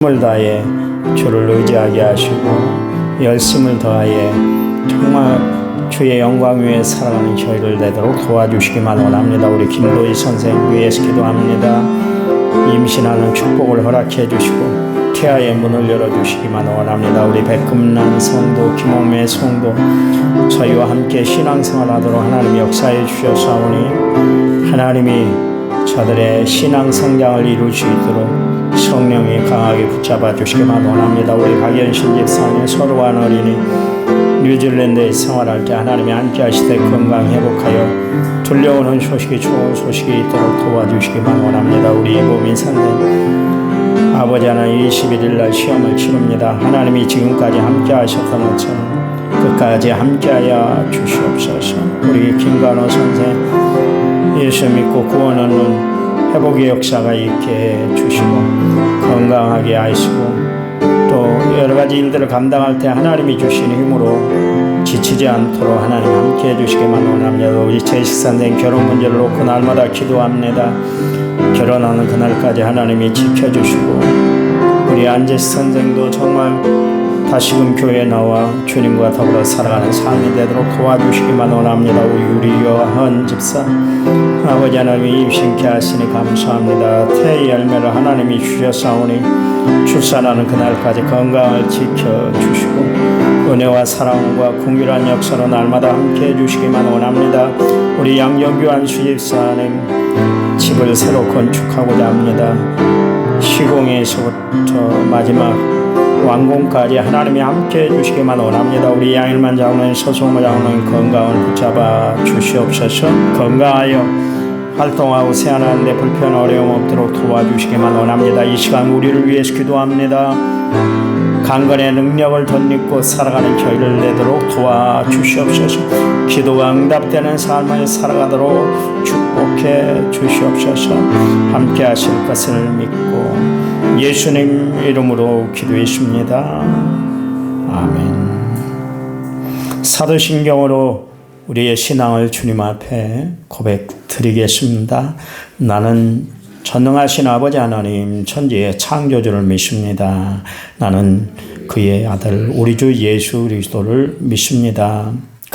힘을 다해 주를 의지하게 하시고 열심을 더하여 정말 주의 영광 위에 살아가는 저희를 되도록 도와주시기만 원합니다. 우리 김도희 선생 위해서 기도합니다. 임신하는 축복을 허락해 주시고 태아의 문을 열어주시기만 원합니다. 우리 백금난 성도 김홍매 성도 저희와 함께 신앙생활하도록 하나님 역사해 주셨사오니 하나님이 저들의 신앙 성장을 이룰 수 있도록 성령이 강하게 붙잡아 주시기만 원합니다. 우리 박연신 집사님 소로한 어린이 뉴질랜드에 생활할 때 하나님이 함께 하시되 건강 회복하여 들려오는 소식이 좋은 소식이 있도록 도와주시기만 원합니다. 우리 이보민 선생 아버지 하나님 21일 날 시험을 치릅니다. 하나님이 지금까지 함께 하셨던 것처럼 끝까지 함께하여 주시옵소서. 우리 김관호 선생 예수 믿고 구원 얻는 회복의 역사가 있게 해주시고 건강하게 하시고 또 여러 가지 일들을 감당할 때 하나님이 주시는 힘으로 지치지 않도록 하나님 함께 해주시기만 원합니다. 우리 제식 선생 결혼 문제를 놓고 날마다 기도합니다. 결혼하는 그날까지 하나님이 지켜주시고 우리 안재식 선생도 정말 다시금 교회에 나와 주님과 더불어 살아가는 삶이 되도록 도와주시기만 원합니다. 우리 요한 집사 아버지 하나님이 임신케 하시니 감사합니다. 태의 열매를 하나님이 주셨사오니 출산하는 그날까지 건강을 지켜주시고 은혜와 사랑과 궁휼한 역사로 날마다 함께 해 주시기만 원합니다. 우리 양정규한 수집사님 집을 새로 건축하고자 합니다. 시공에서부터 마지막 완공까지 하나님이 함께 해주시기만 원합니다. 우리 양일만 장로님, 서성모 장로님 건강을 붙잡아 주시옵소서. 건강하여 활동하고 세안하는데 불편 어려움 없도록 도와주시기만 원합니다. 이 시간 우리를 위해서 기도합니다. 강건의 능력을 덧입고 살아가는 저희를 내도록 도와주시옵소서. 기도가 응답되는 삶을 살아가도록 축복해 주시옵소서. 함께 하실 것을 믿고 예수님 이름으로 기도했습니다. 아멘. 사도신경으로 우리의 신앙을 주님 앞에 고백 드리겠습니다. 나는 전능하신 아버지 하나님 천지의 창조주를 믿습니다. 나는 그의 아들 우리 주 예수 그리스도를 믿습니다.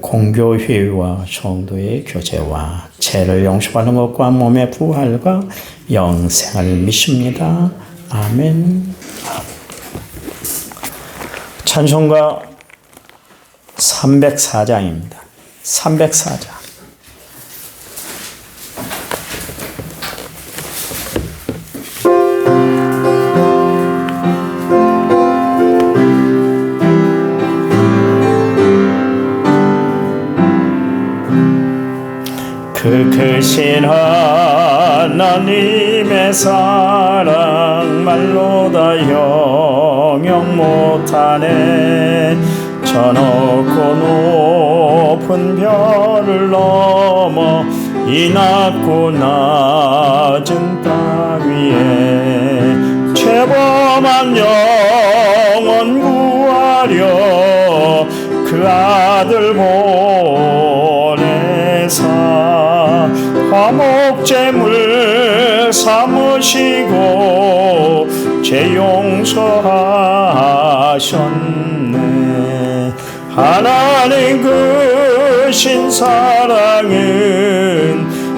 공교 회의와 성도의 교제와 죄를 용서하는 것과 몸의 부활과 영생을 믿습니다. 아멘. 찬송가 304장입니다. 304장. 신 하나님의 사랑 말로 다 형용 못하네. 저 높고 높은 별을 넘어 이 낮고 낮은 땅 위에 죄범한 영혼 구하려 그 아들 보내사 화목제물 삼으시고 죄 용서하셨네. 하나님 그신 사랑은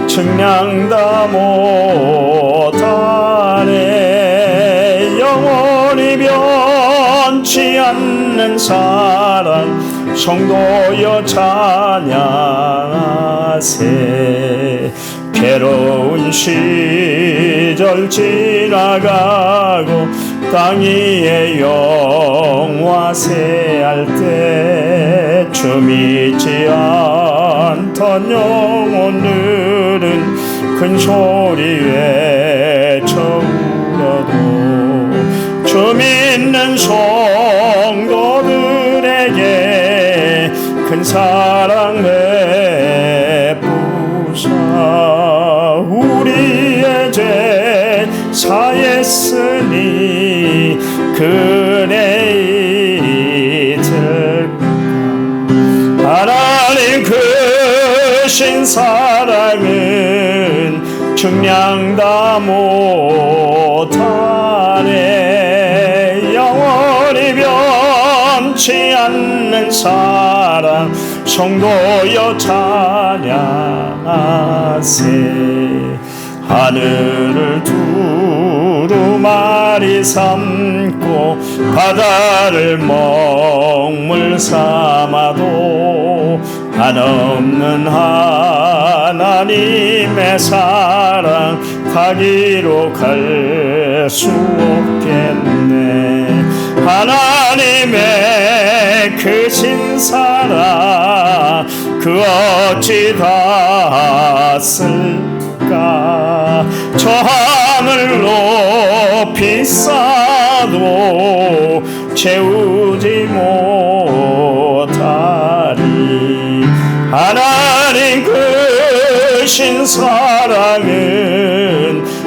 측량 다 못하네. 영원히 변치 않는 사랑 성도여 찬양하세 괴로운 시절 지나가고 땅 위에 영화세할 때 춤이지 않던 영혼들은 큰 소리에 저울어도 춤 있는 성도들에게 큰 사랑 베푸사 했으니 그네 이틀 하나님 크신 사랑은 증량다 못하네. 영원히 변치 않는 사랑 성도여 찬양하세. 하늘을 두루 마리 삼고 바다를 먹물 삼아도 한없는 하나님의 사랑 다 기록할 수 없겠네. 하나님의 크신 사랑 그 어찌 닿았을까? 저 하늘 높이 쌓아도 채우지 못하리. 하나님 크신 사랑은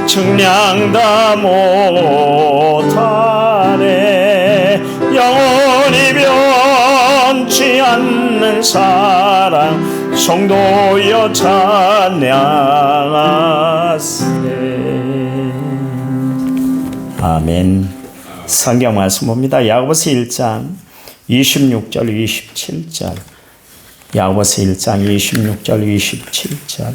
측량 다 못하네. 영원히 변치 않는 사랑 성도여 찬양하세 아멘 성경 말씀 봅니다 야고보서 1장 26절 27절 야고보서 1장 26절 27절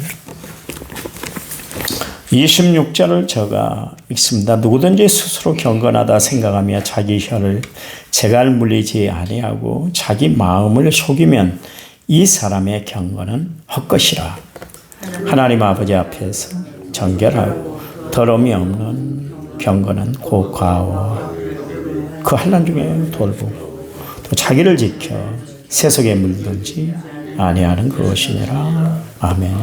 26절을 제가 읽습니다. 누구든지 스스로 경건하다 생각하며 자기 혀를 재갈 물리지 아니하고 자기 마음을 속이면 이 사람의 경건은 헛것이라. 하나님 아버지 앞에서 정결하고 더러움이 없는 곧 과와 그 환란 중에 돌보고 또 자기를 지켜 세속에 물든지 아니하는 것이니라. 아멘.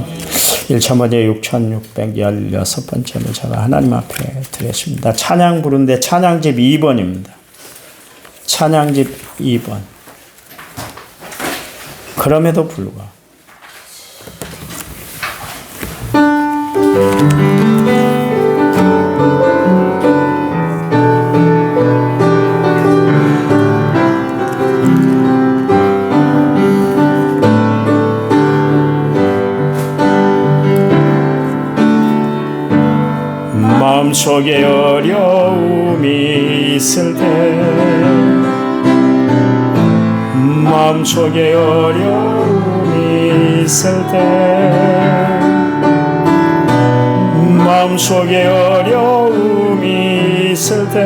1차 먼저 6616번째로 제가 하나님 앞에 드렸습니다. 찬양 부른데 찬양집 2번입니다. 찬양집 2번. 그럼에도 불구하고 속에 어려움이 있을 때 마음속에 어려움이 있을 때 마음속에 어려움이 있을 때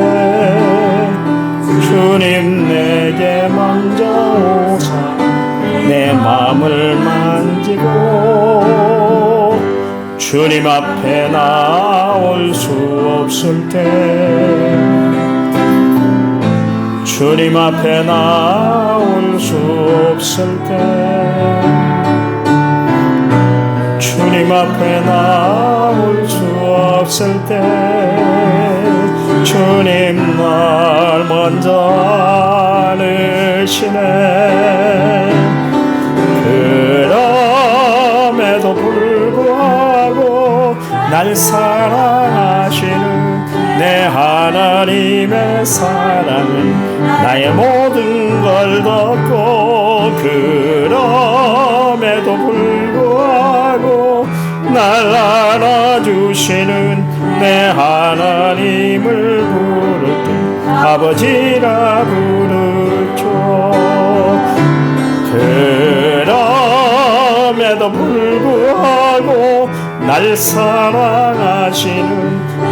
주님 내게 먼저 오사 내 마음을 만지고 주님 앞에 나올 수 없을 때 주님 앞에 나올 수 없을 때 주님 앞에 나올 수 없을 때 주님 날 먼저 안으시네. 그럼에도 불구하고 날 사랑 사랑은 나의 모든 걸 덮고 그럼에도 불구하고 날 안아주시는 내 하나님을 부를 때 아버지라 부르죠. 그럼에도 불구하고 날 사랑하시는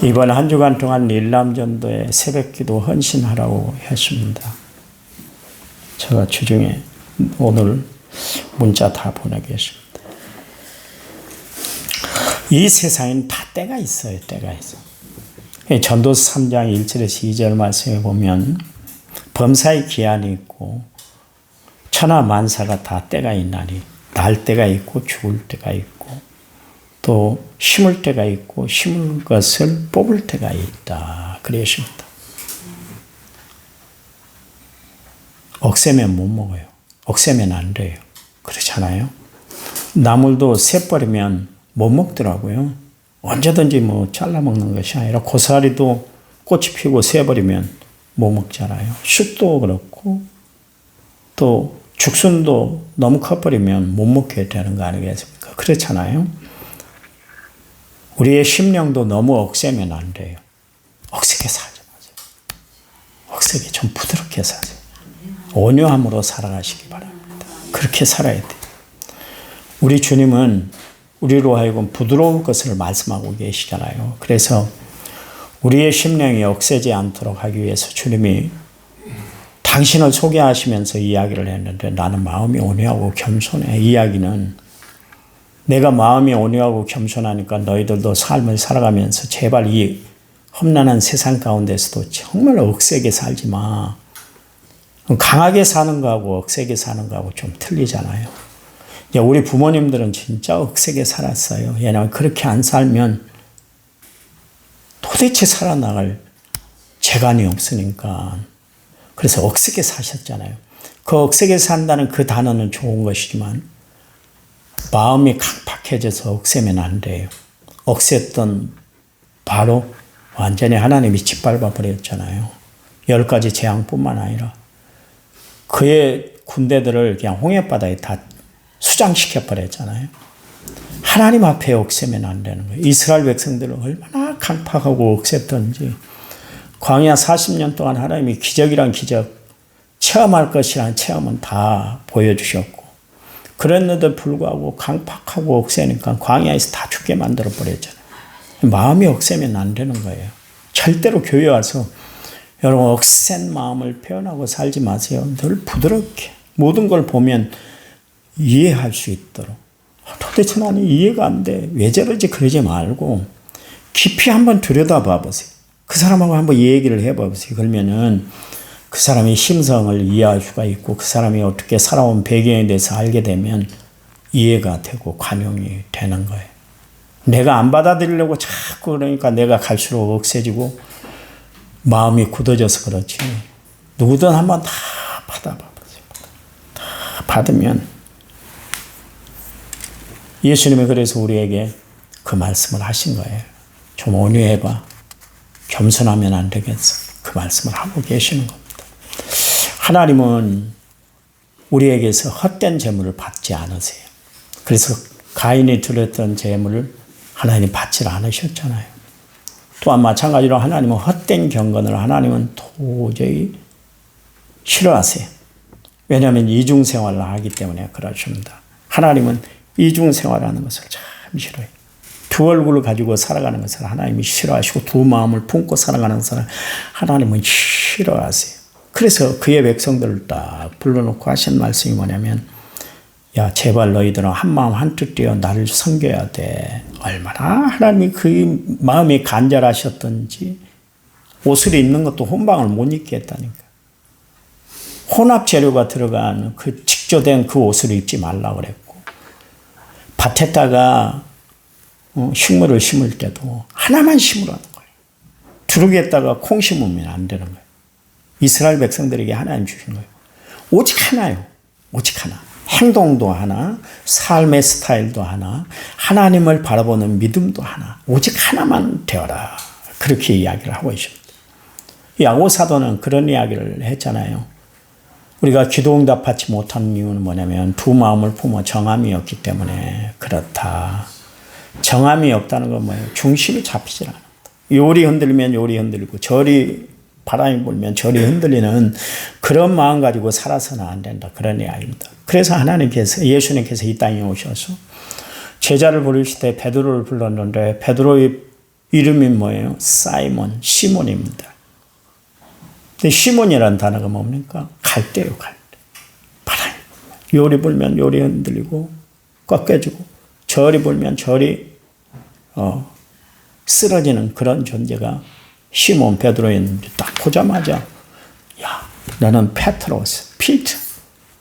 이번 한 주간 동안 릴람전도에 새벽 기도 헌신하라고 했습니다. 제가 주중에 오늘 문자 다 보내겠습니다. 이 세상엔 다 때가 있어요. 때가 있어. 전도서 3장 1절에서 2절 말씀에 보면 범사의 기한이 있고 천하 만사가 다 때가 있나니 날 때가 있고 죽을 때가 있고 또 심을 때가 있고 심을 것을 뽑을 때가 있다. 그러십니다. 억세면 못 먹어요. 억세면 안 돼요. 그렇잖아요. 나물도 새 버리면 못 먹더라고요. 언제든지 뭐 잘라 먹는 것이 아니라 고사리도 꽃이 피고 새 버리면 못 먹잖아요. 쑥도 그렇고 또 죽순도 너무 커버리면 못 먹게 되는 거 아니겠습니까? 그렇잖아요. 우리의 심령도 너무 억세면 안 돼요. 억세게 살지 마세요. 억세게 좀 부드럽게 사세요. 온유함으로 살아가시기 바랍니다. 그렇게 살아야 돼요. 우리 주님은 우리로 하여금 부드러운 것을 말씀하고 계시잖아요. 그래서 우리의 심령이 억세지 않도록 하기 위해서 주님이 당신을 소개하시면서 이야기를 했는데 나는 마음이 온유하고 겸손해. 이야기는 내가 마음이 온유하고 겸손하니까 너희들도 삶을 살아가면서 제발 이 험난한 세상 가운데서도 정말 억세게 살지 마. 강하게 사는 거하고 억세게 사는 거하고 좀 틀리잖아요. 우리 부모님들은 진짜 억세게 살았어요. 왜냐하면 그렇게 안 살면 도대체 살아나갈 재간이 없으니까. 그래서 억세게 사셨잖아요. 그 억세게 산다는 그 단어는 좋은 것이지만 마음이 강팍해져서 억세면 안 돼요. 억셌던 바로 완전히 하나님이 짓밟아 버렸잖아요. 열 가지 재앙뿐만 아니라 그의 군대들을 그냥 홍해바다에 다 수장시켜 버렸잖아요. 하나님 앞에 억세면 안 되는 거예요. 이스라엘 백성들은 얼마나 강팍하고 억셌던지 광야 40년 동안 하나님이 기적이란 기적 체험할 것이란 체험은 다 보여주셨고 그랬는데 불구하고 강팍하고 억세니까 광야에서 다 죽게 만들어 버렸잖아요. 마음이 억세면 안 되는 거예요. 절대로 교회 와서 여러분 억센 마음을 표현하고 살지 마세요. 늘 부드럽게 모든 걸 보면 이해할 수 있도록 도대체 나는 이해가 안 돼. 왜 저러지 그러지 말고 깊이 한번 들여다봐 보세요. 그 사람하고 한번 얘기를 해봐 보세요. 그러면은 그 사람의 심성을 이해할 수가 있고 그 사람이 어떻게 살아온 배경에 대해서 알게 되면 이해가 되고 관용이 되는 거예요. 내가 안 받아들이려고 자꾸 그러니까 내가 갈수록 억세지고 마음이 굳어져서 그렇지. 누구든 한번 다 받아봐. 다 받으면 예수님이 그래서 우리에게 그 말씀을 하신 거예요. 좀 온유해봐. 겸손하면 안 되겠어. 그 말씀을 하고 계시는 겁니다. 하나님은 우리에게서 헛된 재물을 받지 않으세요. 그래서 가인이 드렸던 재물을 하나님 받지 않으셨잖아요. 또한 마찬가지로 하나님은 헛된 경건을 하나님은 도저히 싫어하세요. 왜냐하면 이중 생활을 하기 때문에 그렇습니다. 하나님은 이중 생활하는 것을 참 싫어해요. 두 얼굴을 가지고 살아가는 것을 하나님이 싫어하시고 두 마음을 품고 살아가는 것을 하나님은 싫어하세요. 그래서 그의 백성들을 딱 불러놓고 하신 말씀이 뭐냐면 야 제발 너희들은 한 마음 한뜻 되어 나를 섬겨야 돼. 얼마나 하나님이 그 마음이 간절하셨던지 옷을 입는 것도 혼방을 못 입게 했다니까. 혼합 재료가 들어간 그 직조된 그 옷을 입지 말라 그랬고 밭에다가 어, 식물을 심을 때도 하나만 심으라는 거예요. 두르기에다가 콩 심으면 안 되는 거예요. 이스라엘 백성들에게 하나님 주신 거예요. 오직 하나요. 오직 하나. 행동도 하나, 삶의 스타일도 하나, 하나님을 바라보는 믿음도 하나, 오직 하나만 되어라. 그렇게 이야기를 하고 있습니다. 야고 사도는 그런 이야기를 했잖아요. 우리가 기도 응답 받지 못한 이유는 뭐냐면 두 마음을 품어 정함이 없기 때문에 그렇다. 정함이 없다는 건 뭐예요? 중심이 잡히질 않는다. 요리 흔들면 요리 흔들고 저리 바람이 불면 저리 흔들리는 그런 마음 가지고 살아서는 안 된다. 그런 이야기입니다. 그래서 하나님께서 예수님께서 이 땅에 오셔서 제자를 부르실 때 베드로를 불렀는데 베드로의 이름이 뭐예요? 사이몬, 시몬입니다. 근데 시몬이라는 단어가 뭡니까? 갈대요, 갈대. 바람 요리 불면 요리 흔들리고 꺾여지고 저리 불면 저리 어, 쓰러지는 그런 존재가 시몬 베드로였는데 딱 보자마자 야 너는 페트로스 피트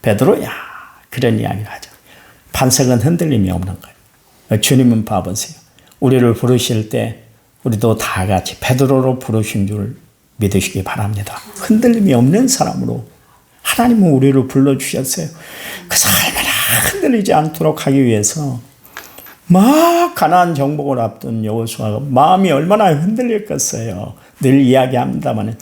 베드로야 그런 이야기를 하죠. 반석은 흔들림이 없는 거예요. 주님은 봐보세요. 우리를 부르실 때 우리도 다 같이 베드로로 부르신 줄 믿으시기 바랍니다. 흔들림이 없는 사람으로 하나님은 우리를 불러주셨어요. 그 삶을 흔들리지 않도록 하기 위해서 막 가나안 정복을 앞둔 여호수아가 마음이 얼마나 흔들렸겠어요. 늘 이야기합니다만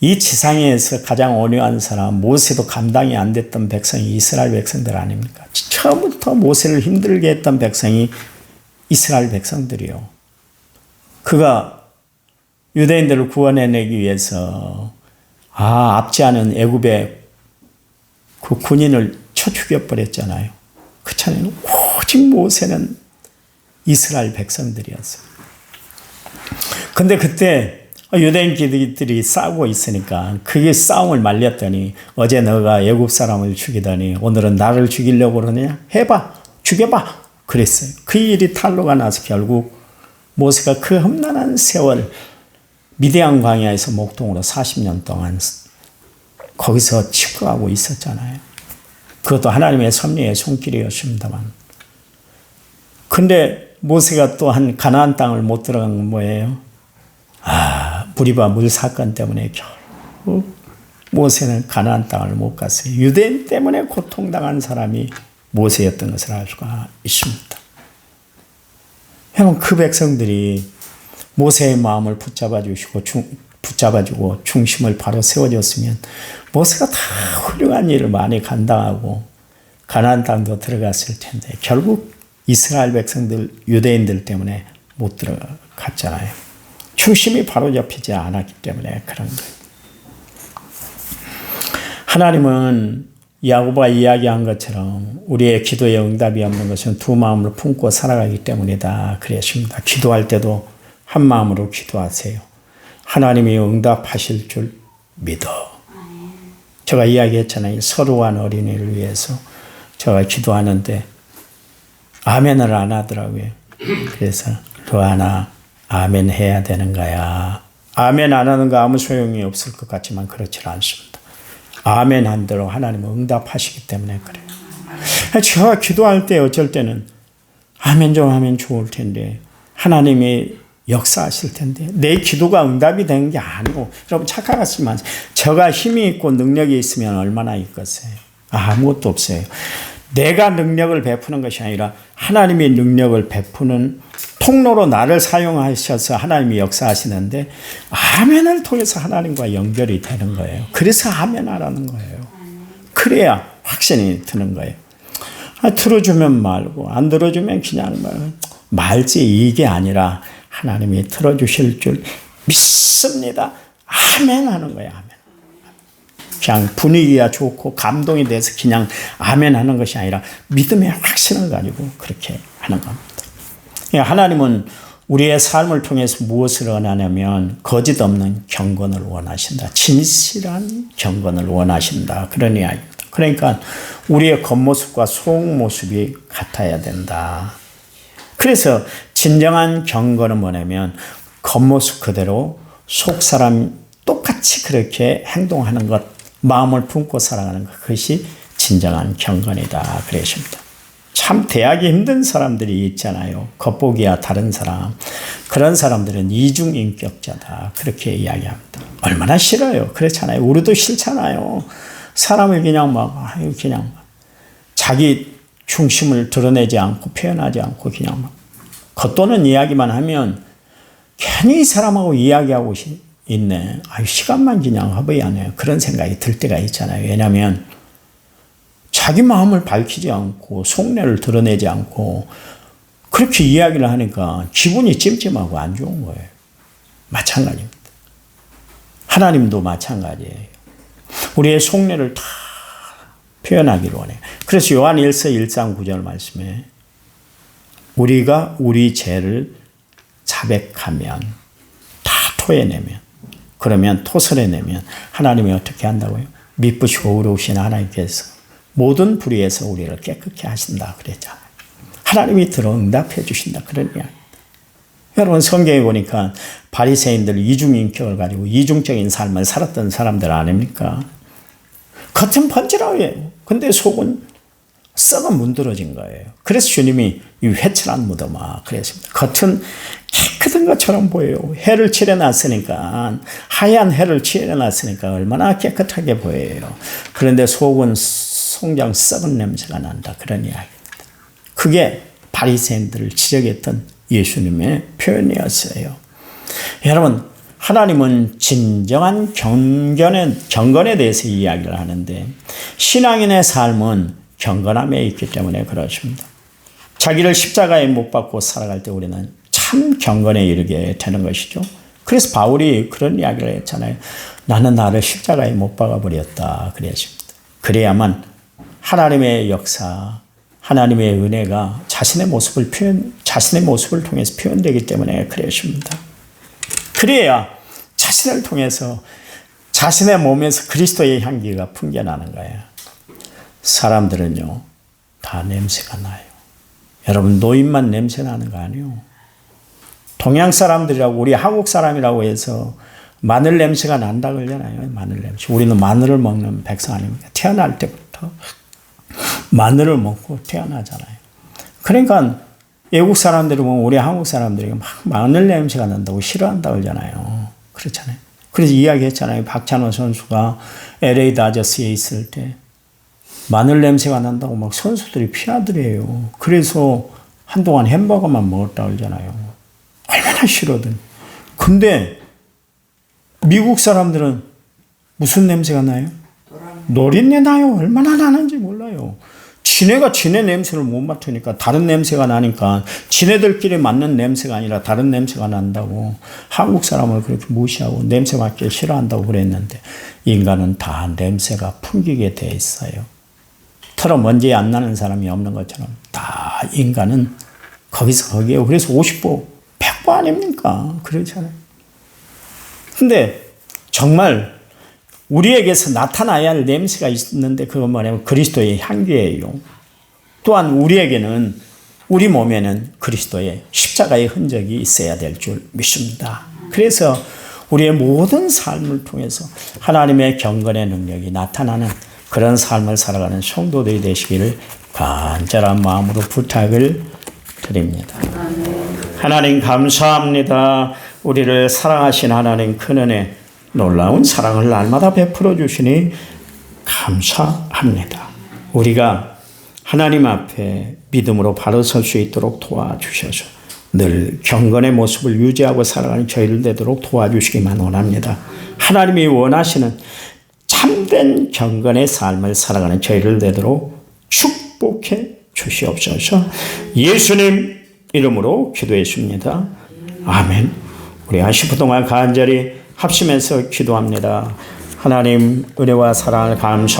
이 지상에서 가장 온유한 사람 모세도 감당이 안 됐던 백성이 이스라엘 백성들 아닙니까? 처음부터 모세를 힘들게 했던 백성이 이스라엘 백성들이요. 그가 유대인들을 구원해내기 위해서 아 앞지 않은 애굽의 그 군인을 쳐 죽여 버렸잖아요. 그 차에는 오직 모세는 이스라엘 백성들이었어요. 근데 그때 유대인들이 싸우고 있으니까 그게 싸움을 말렸더니 어제 너가 애굽 사람을 죽이더니 오늘은 나를 죽이려고 그러느냐? 해봐. 죽여봐. 그랬어요. 그 일이 탄로가 나서 결국 모세가 그 험난한 세월 미대안 광야에서 목동으로 40년 동안 거기서 치부하고 있었잖아요. 그것도 하나님의 섭리의 손길이었습니다만. 근데 모세가 또한 가나안 땅을 못 들어간 건 뭐예요? 아, 무리바 물 사건 때문에 결국 모세는 가나안 땅을 못 갔어요. 유대인 때문에 고통당한 사람이 모세였던 것을 알 수가 있습니다. 여러분 그 백성들이 모세의 마음을 붙잡아 주시고 붙잡아 주고 중심을 바로 세워 줬으면 모세가 다 훌륭한 일을 많이 감당하고 가나안 땅도 들어갔을 텐데 결국 이스라엘 백성들 유대인들 때문에 못 들어갔잖아요. 중심이 바로 잡히지 않았기 때문에 그런 거예요. 하나님은 야고보가 이야기한 것처럼 우리의 기도에 응답이 없는 것은 두 마음을 품고 살아가기 때문이다. 그랬습니다. 기도할 때도 한 마음으로 기도하세요. 하나님이 응답하실 줄 믿어. 제가 이야기했잖아요. 서로 한 어린이를 위해서 제가 기도하는데 아멘을 안 하더라고요. 그래서 로아나 아멘 해야 되는 거야. 아멘 안 하는 거 아무 소용이 없을 것 같지만 그렇지 않습니다. 아멘 한 대로 하나님은 응답하시기 때문에 그래요. 제가 기도할 때 어쩔 때는 아멘 좀 하면 좋을 텐데 하나님이 역사하실 텐데 내 기도가 응답이 되는 게 아니고 여러분 착각하시면 제가 힘이 있고 능력이 있으면 얼마나 있겠어요. 아무것도 없어요. 내가 능력을 베푸는 것이 아니라 하나님의 능력을 베푸는 통로로 나를 사용하셔서 하나님이 역사하시는데 아멘을 통해서 하나님과 연결이 되는 거예요. 그래서 아멘 하라는 거예요. 그래야 확신이 드는 거예요. 아, 들어주면 말고 안 들어주면 그냥 말, 말지 이게 아니라 하나님이 들어주실 줄 믿습니다. 아멘 하는 거예요. 아멘. 그냥 분위기가 좋고 감동이 돼서 그냥 아멘 하는 것이 아니라 믿음의 확신을 가지고 그렇게 하는 겁니다. 예, 하나님은 우리의 삶을 통해서 무엇을 원하냐면 거짓 없는 경건을 원하신다. 진실한 경건을 원하신다. 그런 이야기입니다. 그러니까 우리의 겉모습과 속모습이 같아야 된다. 그래서 진정한 경건은 뭐냐면 겉모습 그대로 속 사람 똑같이 그렇게 행동하는 것, 마음을 품고 살아가는 것, 그것이 진정한 경건이다. 그러십니다. 참 대하기 힘든 사람들이 있잖아요. 겉보기야 다른 사람. 그런 사람들은 이중인격자다. 그렇게 이야기합니다. 얼마나 싫어요. 그렇잖아요. 우리도 싫잖아요. 사람을 그냥 막, 그냥 자기 중심을 드러내지 않고 표현하지 않고 그냥 막 겉도는 이야기만 하면 괜히 사람하고 이야기하고 있네. 아 시간만 그냥 허비하네. 그런 생각이 들 때가 있잖아요. 왜냐하면 자기 마음을 밝히지 않고 속내를 드러내지 않고 그렇게 이야기를 하니까 기분이 찜찜하고 안 좋은 거예요. 마찬가지입니다. 하나님도 마찬가지예요. 우리의 속내를 다 표현하기를 원해요. 그래서 요한 1서 1장 9절 말씀에 우리가 우리 죄를 자백하면 다 토해내면 그러면 토설해내면 하나님이 어떻게 한다고요? 미쁘시고 의로우신 하나님께서 모든 불의에서 우리를 깨끗게 하신다 그랬잖아요. 하나님이 들어 응답해 주신다 그런 이야기. 여러분 성경에 보니까 바리새인들 이중 인격을 가지고 이중적인 삶을 살았던 사람들 아닙니까? 겉은 번지라해요. 근데 속은 썩어 문드러진 거예요. 그래서 주님이 이 회칠한 무덤아 그랬습니다. 겉은 것처럼 보여요. 해를 칠해놨으니까 하얀 해를 칠해놨으니까 얼마나 깨끗하게 보여요. 그런데 속은 송장 썩은 냄새가 난다 그런 이야기입니다. 그게 바리새인들을 지적했던 예수님의 표현이었어요. 여러분 하나님은 진정한 경건에, 경건에 대해서 이야기를 하는데 신앙인의 삶은 경건함에 있기 때문에 그렇습니다. 자기를 십자가에 못 박고 살아갈 때 우리는 참 경건에 이르게 되는 것이죠. 그래서 바울이 그런 이야기를 했잖아요. 나는 나를 십자가에 못 박아버렸다. 그랬습니다. 그래야만 하나님의 역사, 하나님의 은혜가 자신의 모습을 표현, 자신의 모습을 통해서 표현되기 때문에 그랬습니다. 그래야 자신을 통해서 자신의 몸에서 그리스도의 향기가 풍겨나는 거예요. 사람들은요, 다 냄새가 나요. 여러분, 노인만 냄새 나는 거 아니에요. 동양 사람들이라고, 우리 한국 사람이라고 해서 마늘 냄새가 난다 그러잖아요. 마늘 냄새. 우리는 마늘을 먹는 백성 아닙니까? 태어날 때부터 마늘을 먹고 태어나잖아요. 그러니까 외국 사람들이 보면 우리 한국 사람들이 막 마늘 냄새가 난다고 싫어한다 그러잖아요. 그렇잖아요. 그래서 이야기했잖아요. 박찬호 선수가 LA 다저스에 있을 때 마늘 냄새가 난다고 막 선수들이 피하더래요. 그래서 한동안 햄버거만 먹었다 그러잖아요. 얼마나 싫어든. 근데 미국 사람들은 무슨 냄새가 나요? 노린내 나요. 얼마나 나는지 몰라요. 지네가 지네 냄새를 못 맡으니까 다른 냄새가 나니까 지네들끼리 맡는 냄새가 아니라 다른 냄새가 난다고 한국 사람을 그렇게 무시하고 냄새 맡기 싫어한다고 그랬는데 인간은 다 냄새가 풍기게 돼 있어요. 털어 먼지 안 나는 사람이 없는 것처럼 다 인간은 거기서 거기에요. 그래서 50보, 100보 아닙니까? 그렇잖아요. 근데 정말 우리에게서 나타나야 할 냄새가 있는데 그건 뭐냐면 그리스도의 향기예요. 또한 우리에게는 우리 몸에는 그리스도의 십자가의 흔적이 있어야 될 줄 믿습니다. 그래서 우리의 모든 삶을 통해서 하나님의 경건의 능력이 나타나는 그런 삶을 살아가는 성도들이 되시기를 간절한 마음으로 부탁을 드립니다. 하나님 감사합니다. 우리를 사랑하신 하나님 큰 은혜 놀라운 사랑을 날마다 베풀어 주시니 감사합니다. 우리가 하나님 앞에 믿음으로 바로 설 수 있도록 도와주셔서 늘 경건의 모습을 유지하고 살아가는 저희를 되도록 도와주시기만 원합니다. 하나님이 원하시는 참된 경건의 삶을 살아가는 저희를 되도록 축복해 주시옵소서. 예수님 이름으로 기도했습니다. 아멘. 우리 한 10분 동안 간절히 합심해서 기도합니다. 하나님 은혜와 사랑을 감사